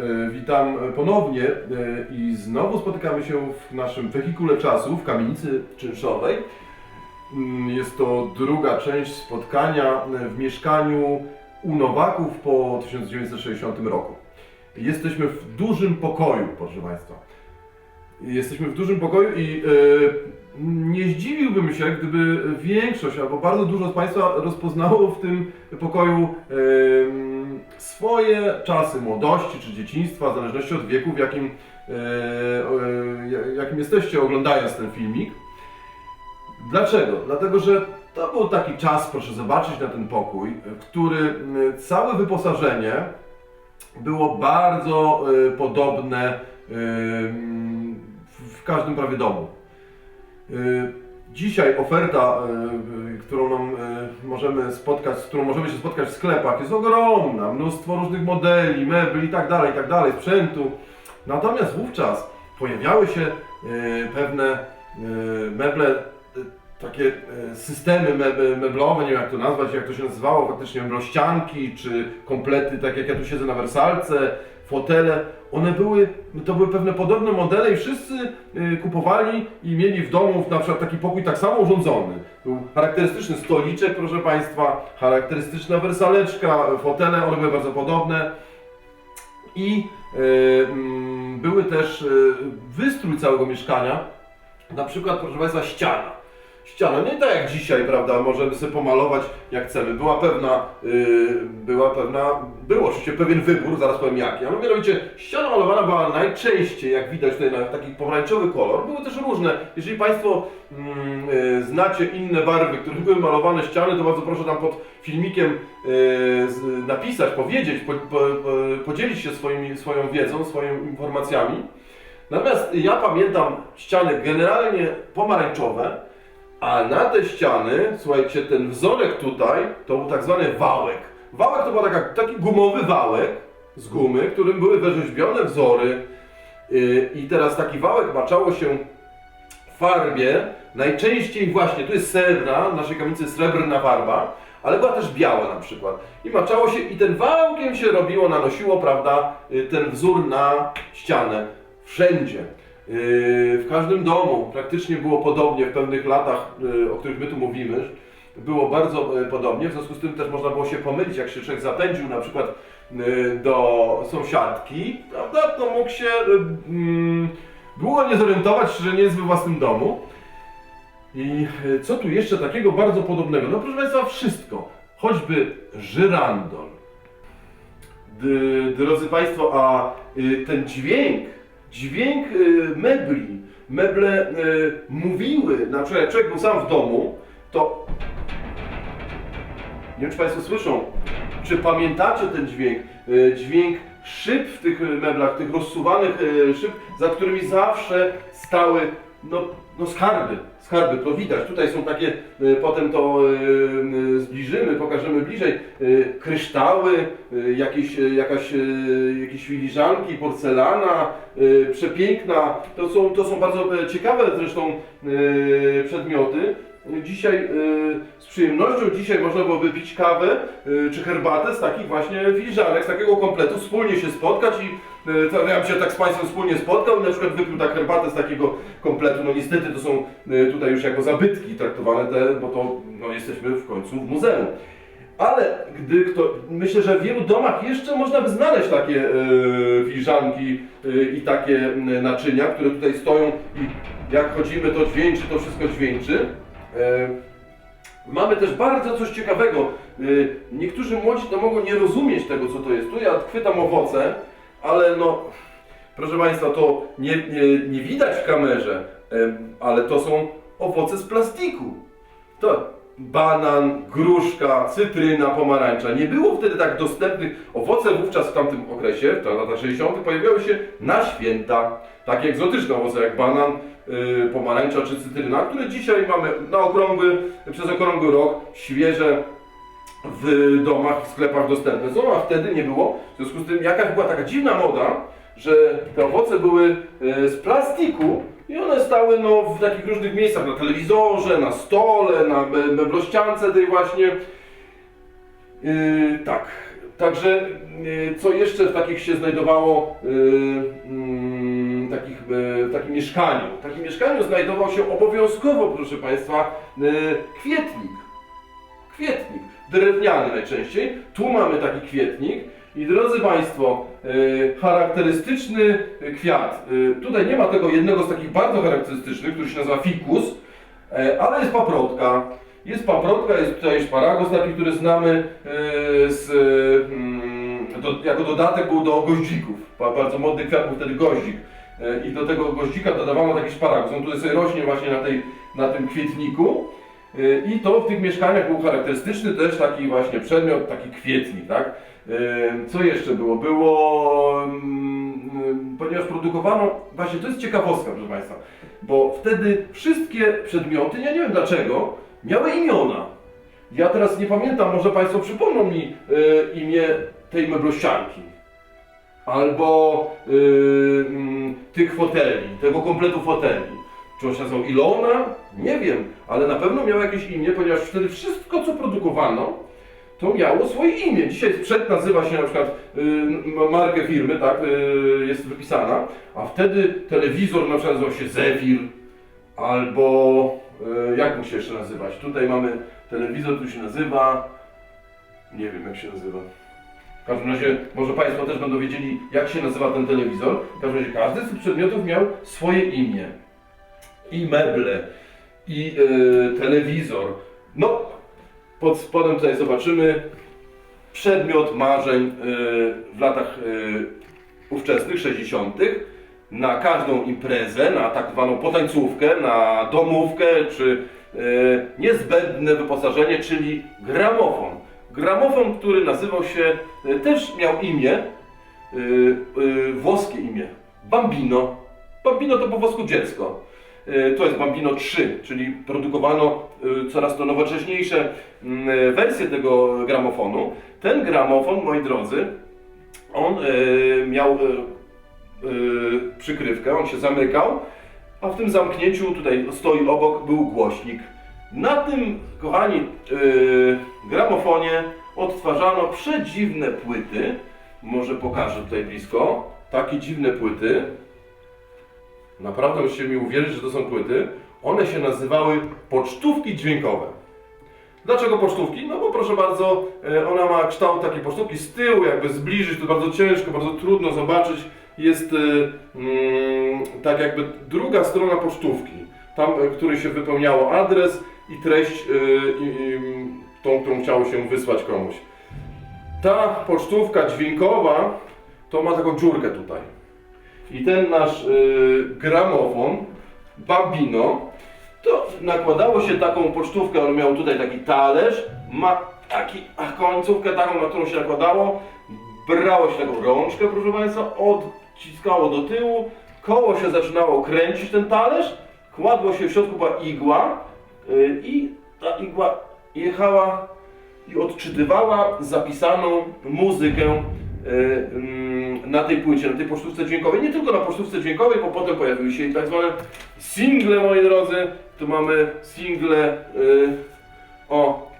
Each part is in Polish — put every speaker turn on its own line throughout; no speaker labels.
E, Witam ponownie e, i znowu spotykamy się w naszym wehikule czasu w kamienicy czynszowej. Mm, Jest to druga część spotkania w mieszkaniu u Nowaków po 1960 roku. Jesteśmy w dużym pokoju, proszę Państwa. Jesteśmy w dużym pokoju i e, nie zdziwiłbym się, gdyby większość albo bardzo dużo z Państwa rozpoznało w tym pokoju swoje czasy młodości czy dzieciństwa, w zależności od wieku, w jakim, e, e, jakim jesteście oglądając ten filmik. Dlaczego? Dlatego, że to był taki czas, proszę zobaczyć na ten pokój, który m, całe wyposażenie było bardzo e, podobne w każdym prawie domu. Dzisiaj oferta, y, y, którą nam y, możemy spotkać, z którą możemy się spotkać w sklepach jest ogromna, mnóstwo różnych modeli, mebli i tak dalej, i tak sprzętu. Natomiast wówczas pojawiały się pewne meble, takie systemy meb- meblowe, nie wiem jak to nazwać, jak to się nazywało, faktycznie meblościanki, czy komplety, tak jak ja tu siedzę na wersalce, fotele, one były, to były pewne podobne modele i wszyscy y, kupowali i mieli w domu na przykład taki pokój tak samo urządzony. Był charakterystyczny stoliczek, proszę Państwa, charakterystyczna wersaleczka, fotele, one były bardzo podobne. I y, mm, były też y, wystrój całego mieszkania, na przykład, proszę Państwa, ściana. Ściana, nie tak jak dzisiaj, prawda, możemy sobie pomalować jak chcemy. Była pewna, yy, była pewna, był oczywiście pewien wybór, zaraz powiem jaki, ale mianowicie ściana malowana była najczęściej, jak widać tutaj na taki pomarańczowy kolor. Były też różne. Jeżeli Państwo yy, znacie inne barwy, których były malowane ściany, to bardzo proszę tam pod filmikiem yy, napisać, powiedzieć, po, po, po, podzielić się swoimi, swoją wiedzą, swoimi informacjami. Natomiast ja pamiętam ściany generalnie pomarańczowe, a na te ściany, słuchajcie, ten wzorek tutaj to był tak zwany wałek. Wałek to był taka, taki gumowy wałek z gumy, którym były wyrzeźbione wzory. Yy, I teraz taki wałek maczało się w farbie, najczęściej właśnie, tu jest srebrna, w naszej kamienicy srebrna farba, ale była też biała na przykład. I maczało się i ten wałkiem się robiło, nanosiło, prawda, yy, ten wzór na ścianę. Wszędzie. Yy, W każdym domu praktycznie było podobnie w pewnych latach, yy, o których my tu mówimy. Było bardzo yy, podobnie, w związku z tym też można było się pomylić, jak się człowiek zapędził na przykład do sąsiadki, prawda, to mógł się yy, było nie zorientować, że nie jest we własnym domu. I co tu jeszcze takiego bardzo podobnego? No proszę Państwa, wszystko. Choćby żyrandol. Drodzy Państwo, a ten dźwięk, dźwięk y, mebli, meble y, mówiły, na przykład jak człowiek był sam w domu, to nie wiem czy Państwo słyszą, czy pamiętacie ten dźwięk, y, dźwięk szyb w tych meblach, tych rozsuwanych szyb, za którymi zawsze stały no, no skarby, skarby, to widać, tutaj są takie, y, potem to y, y, zbliżymy, pokażemy bliżej, kryształy, jakieś, jakaś, jakieś filiżanki, porcelana, przepiękna, to są, to są bardzo e, ciekawe zresztą przedmioty. Dzisiaj z przyjemnością dzisiaj można byłoby pić kawę czy herbatę z takich właśnie filiżanek, z takiego kompletu, wspólnie się spotkać i to ja bym się tak z Państwem wspólnie spotkał i na przykład wypił tak herbatę z takiego kompletu. No niestety to są y, tutaj już jako zabytki traktowane te, bo to no, jesteśmy w końcu w muzeum. Ale gdy kto, myślę, że w wielu domach jeszcze można by znaleźć takie e, filiżanki e, i takie naczynia, które tutaj stoją i jak chodzimy to dźwięczy, to wszystko dźwięczy. E, mamy też bardzo coś ciekawego. E, niektórzy młodzi to mogą nie rozumieć tego, co to jest. Tu ja chwytam owoce, ale no, proszę Państwa, to nie, nie, nie widać w kamerze, ale to są owoce z plastiku. To banan, gruszka, cytryna, pomarańcza. Nie było wtedy tak dostępnych. Owoce wówczas w tamtym okresie, w latach 60. pojawiały się na święta. Takie egzotyczne owoce jak banan, yy, pomarańcza czy cytryna, które dzisiaj mamy na okrągły, przez okrągły rok, świeże w domach, w sklepach dostępne są, a wtedy nie było. W związku z tym jakaś była taka dziwna moda, że te owoce były e, z plastiku i one stały no, w takich różnych miejscach, na telewizorze, na stole, na me- meblościance tej właśnie. Yy, tak, Także y, co jeszcze w takich się znajdowało y, mm, takich, y, w takim mieszkaniu? W takim mieszkaniu znajdował się obowiązkowo, proszę Państwa, y, kwietnik. Kwietnik, drewniany najczęściej. Tu mamy taki kwietnik. I drodzy Państwo, y, charakterystyczny kwiat. Y, tutaj nie ma tego jednego z takich bardzo charakterystycznych, który się nazywa fikus, y, ale jest paprotka. Jest paprotka, jest tutaj szparagos taki, który znamy z, mm, do, jako dodatek był do goździków. Ba- Bardzo modny kwiat był wtedy goździk. I do tego goździka dodawano taki szparagos. On tutaj sobie rośnie właśnie na, tej, na tym kwietniku. Y, I to w tych mieszkaniach był charakterystyczny też taki właśnie przedmiot, taki kwietnik, tak? Y, Co jeszcze było? Było, mm, y, ponieważ produkowano, właśnie to jest ciekawostka, proszę Państwa, bo wtedy wszystkie przedmioty, ja nie wiem dlaczego, miały imiona. Ja teraz nie pamiętam, może Państwo przypomną mi imię tej meblościanki. Albo mm, tych foteli, tego kompletu foteli. Czy on się nazywał Ilona? Nie wiem, ale na pewno miał jakieś imię, ponieważ wtedy wszystko, co produkowano, to miało swoje imię. Dzisiaj sprzęt nazywa się na przykład y, markę firmy, tak, y, jest wypisana, a wtedy telewizor na przykład nazywał się Zefir, albo y, jak mu się jeszcze nazywać? Tutaj mamy telewizor, tu się nazywa, nie wiem jak się nazywa. W każdym razie, może Państwo też będą wiedzieli, jak się nazywa ten telewizor. W każdym razie, każdy z tych przedmiotów miał swoje imię. I meble, i y, telewizor. No, pod spodem tutaj zobaczymy przedmiot marzeń y, w latach y, ówczesnych, 60. Na każdą imprezę, na tak zwaną potańcówkę, na domówkę, czy niezbędne wyposażenie, czyli gramofon. Gramofon, który nazywał się, też miał imię, włoskie imię, Bambino. Bambino to po włosku dziecko. Y, To jest Bambino 3, czyli produkowano y, coraz to nowocześniejsze mm, wersje tego gramofonu. Ten gramofon, moi drodzy, on miał przykrywkę, on się zamykał, a w tym zamknięciu tutaj stoi obok był głośnik. Na tym, kochani, gramofonie odtwarzano przedziwne płyty. Może pokażę tutaj blisko. Takie dziwne płyty. Naprawdę musicie mi uwierzyć, że to są płyty. One się nazywały pocztówki dźwiękowe. Dlaczego pocztówki? No bo proszę bardzo, e, ona ma kształt takiej pocztówki z tyłu, jakby zbliżyć, to bardzo ciężko, bardzo trudno zobaczyć. Jest e, mm, tak jakby druga strona pocztówki, tam, e, której się wypełniało adres i treść, i, i, tą, którą chciało się wysłać komuś. Ta pocztówka dźwiękowa to ma taką dziurkę tutaj. I ten nasz y, gramofon, Bambino, to nakładało się taką pocztówkę, on miał tutaj taki talerz, ma taki, a końcówkę taką, na którą się nakładało, brało się taką rączkę, proszę Państwa, odciskało do tyłu, koło się zaczynało kręcić ten talerz, kładło się w środku była igła y, i ta igła jechała i odczytywała zapisaną muzykę na tej płycie, na tej pocztówce dźwiękowej. Nie tylko na pocztówce dźwiękowej, bo potem pojawiły się tak zwane single, moi drodzy. Tu mamy single y, o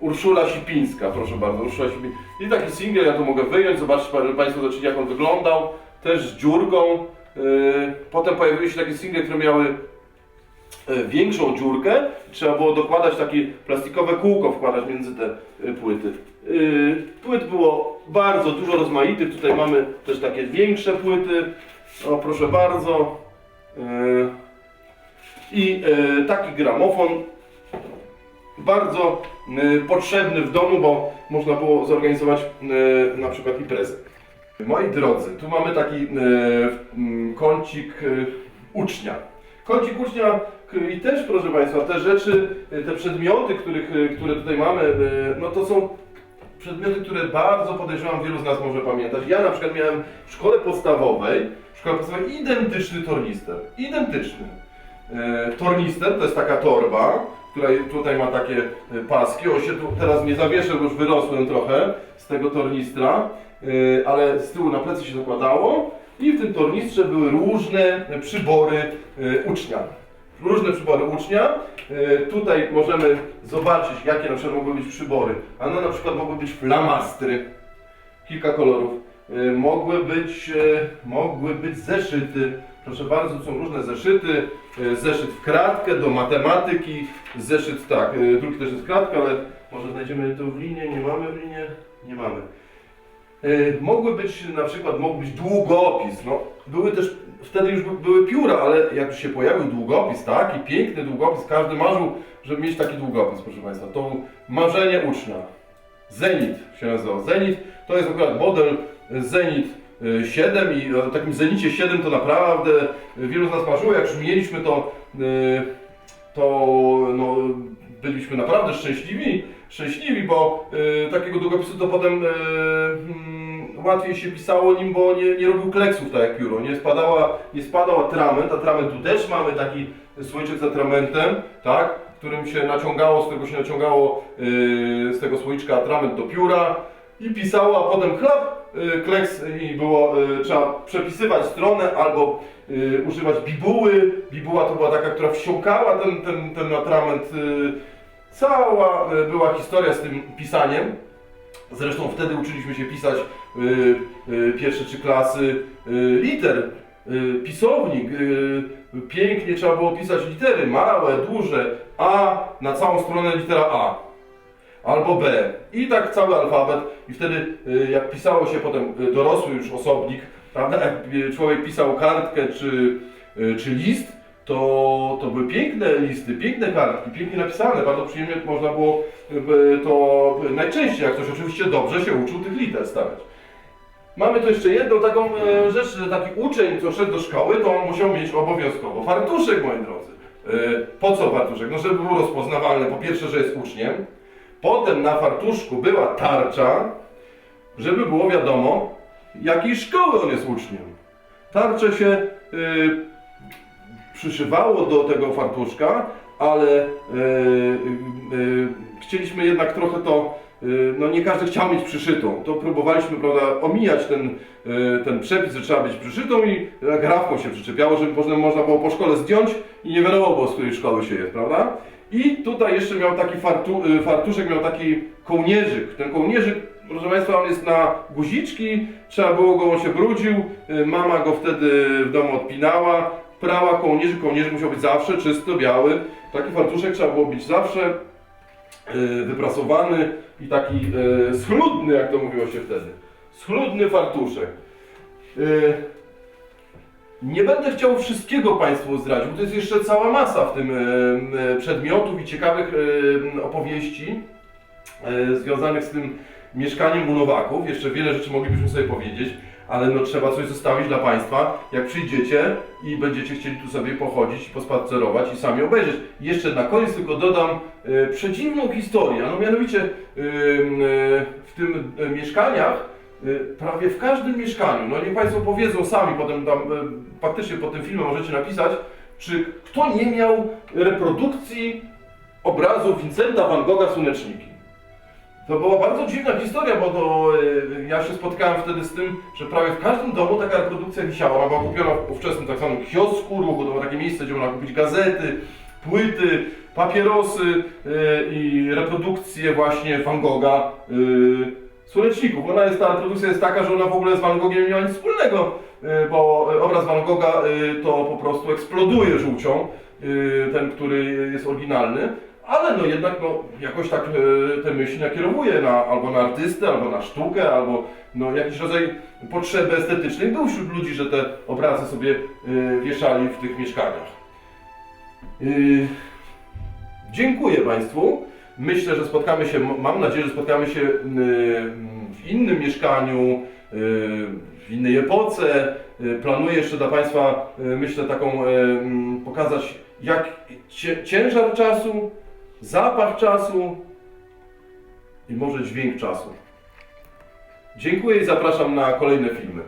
Urszula Sipińska, proszę bardzo, Urszula Sipińska. I taki single, ja to mogę wyjąć, zobaczcie Państwo, zobaczyć jak on wyglądał. Też z dziurką. Y, potem pojawiły się takie single, które miały większą dziurkę. Trzeba było dokładać takie plastikowe kółko, wkładać między te płyty. Płyt było bardzo dużo rozmaitych. Tutaj mamy też takie większe płyty. O, proszę bardzo. Yy, I yy, taki gramofon bardzo yy, potrzebny w domu, bo można było zorganizować na przykład imprezę. Moi drodzy, tu mamy taki kącik ucznia. Kącik ucznia i też, proszę Państwa, te rzeczy, te przedmioty, których, które tutaj mamy, no to są przedmioty, które bardzo podejrzewam wielu z nas może pamiętać. Ja na przykład miałem w szkole podstawowej, w szkole podstawowej identyczny tornister. Identyczny. E, tornister to jest taka torba, która tutaj ma takie e, paski. On się tu teraz nie zawieszę, bo już wyrosłem trochę z tego tornistra, e, ale z tyłu na plecy się nakładało i w tym tornistrze były różne przybory e, ucznia. Różne przybory ucznia. E, Tutaj możemy zobaczyć, jakie na przykład mogły być przybory. A no na przykład mogły być flamastry. kilka kolorów. Y, Mogły być, y, mogły być zeszyty. Proszę bardzo, są różne zeszyty. Zeszyt w kratkę do matematyki. Zeszyt tak, drugi też jest kratka, ale może znajdziemy to w linie. Nie mamy w linie? Nie mamy. Mogły być na przykład mógł być długopis. No, były też wtedy już by- były pióra, ale jak już się pojawił długopis, taki piękny długopis, każdy marzył, żeby mieć taki długopis, proszę Państwa. To marzenie ucznia. Zenit się nazywał. Zenit to jest akurat model Zenit y, 7 i o takim Zenicie 7 to naprawdę wielu z nas marzyło. Jak już mieliśmy to, to no, byliśmy naprawdę szczęśliwi, szczęśliwi, bo takiego długopisu to potem y, mm, łatwiej się pisało nim, bo nie, nie robił kleksów tak jak pióro. Nie, spadała, nie spadał atrament, atrament tu też mamy taki słoiczek z atramentem, tak? którym się naciągało, z którego się naciągało y, z tego słoiczka atrament do pióra i pisało, a potem chlap, y, kleks i było, y, trzeba przepisywać stronę albo y, używać bibuły. Bibuła to była taka, która wsiąkała ten, ten, ten atrament. Y, cała y, była historia z tym pisaniem. Zresztą wtedy uczyliśmy się pisać y, y, pierwsze trzy klasy y, liter, y, pisownik. Y, pięknie trzeba było pisać litery, małe, duże, A na całą stronę litera A albo B. I tak cały alfabet. I wtedy, y, jak pisało się potem y, dorosły już osobnik, prawda? Jak y, człowiek pisał kartkę czy, czy list, to, to były piękne listy, piękne kartki, pięknie napisane, bardzo przyjemnie można było y, to najczęściej, jak ktoś oczywiście dobrze się uczył tych liter stawiać. Mamy tu jeszcze jedną taką e, rzecz, że taki uczeń, co szedł do szkoły, to on musiał mieć obowiązkowo fartuszek, moi drodzy. E, Po co fartuszek? No żeby był rozpoznawalny, po pierwsze, że jest uczniem, potem na fartuszku była tarcza, żeby było wiadomo, jakiej szkoły on jest uczniem. Tarczę się y, przyszywało do tego fartuszka, ale y, y, y, chcieliśmy jednak trochę to, no nie każdy chciał mieć przyszytą. To próbowaliśmy, prawda, omijać ten, ten przepis, że trzeba być przyszytą i grafką się przyczepiało, żeby potem można było po szkole zdjąć i nie wiadomo było, z której szkoły się jest, prawda? I tutaj jeszcze miał taki fartu, fartuszek, miał taki kołnierzyk. Ten kołnierzyk, proszę Państwa, on jest na guziczki, trzeba było go, on się brudził, mama go wtedy w domu odpinała, prała kołnierzyk, kołnierzyk musiał być zawsze czysty, biały. Taki fartuszek trzeba było być zawsze y, wyprasowany i taki y, schludny, jak to mówiło się wtedy. Schludny fartuszek. Y, nie będę chciał wszystkiego Państwu zdradzić, bo to jest jeszcze cała masa w tym przedmiotów i ciekawych opowieści związanych z tym mieszkaniem u Nowaków. Jeszcze wiele rzeczy moglibyśmy sobie powiedzieć, ale no trzeba coś zostawić dla Państwa, jak przyjdziecie i będziecie chcieli tu sobie pochodzić pospacerować i sami obejrzeć. Jeszcze na koniec tylko dodam e, przedziwną historię, no mianowicie e, e, w tym e, mieszkaniach Y, prawie w każdym mieszkaniu, no niech Państwo powiedzą sami, potem tam y, faktycznie pod tym filmem możecie napisać, czy kto nie miał reprodukcji obrazu Vincenta van Gogha Słoneczniki. To była bardzo dziwna historia, bo to y, ja się spotkałem wtedy z tym, że prawie w każdym domu taka reprodukcja wisiała. Ona była kupiona w ówczesnym tak zwanym kiosku ruchu, to było takie miejsce, gdzie można kupić gazety, płyty, papierosy y, i reprodukcje właśnie Van Gogha y, Słoneczników. Ona jest, ta reprodukcja jest taka, że ona w ogóle z Van Gogiem nie ma nic wspólnego, bo obraz Van Gogha to po prostu eksploduje żółcią, ten, który jest oryginalny, ale no jednak no, jakoś tak y, te myśli nakierowuje na, albo na artystę, albo na sztukę, albo no, jakiś rodzaj potrzeby estetycznej był wśród ludzi, że te obrazy sobie y, wieszali w tych mieszkaniach. Y, Dziękuję Państwu. Myślę, że spotkamy się, mam nadzieję, że spotkamy się y, w innym mieszkaniu, y, w innej epoce. Y, Planuję jeszcze dla Państwa, y, myślę, taką mm, pokazać, jak ciężar czasu, zapach czasu i może dźwięk czasu. Dziękuję i zapraszam na kolejne filmy.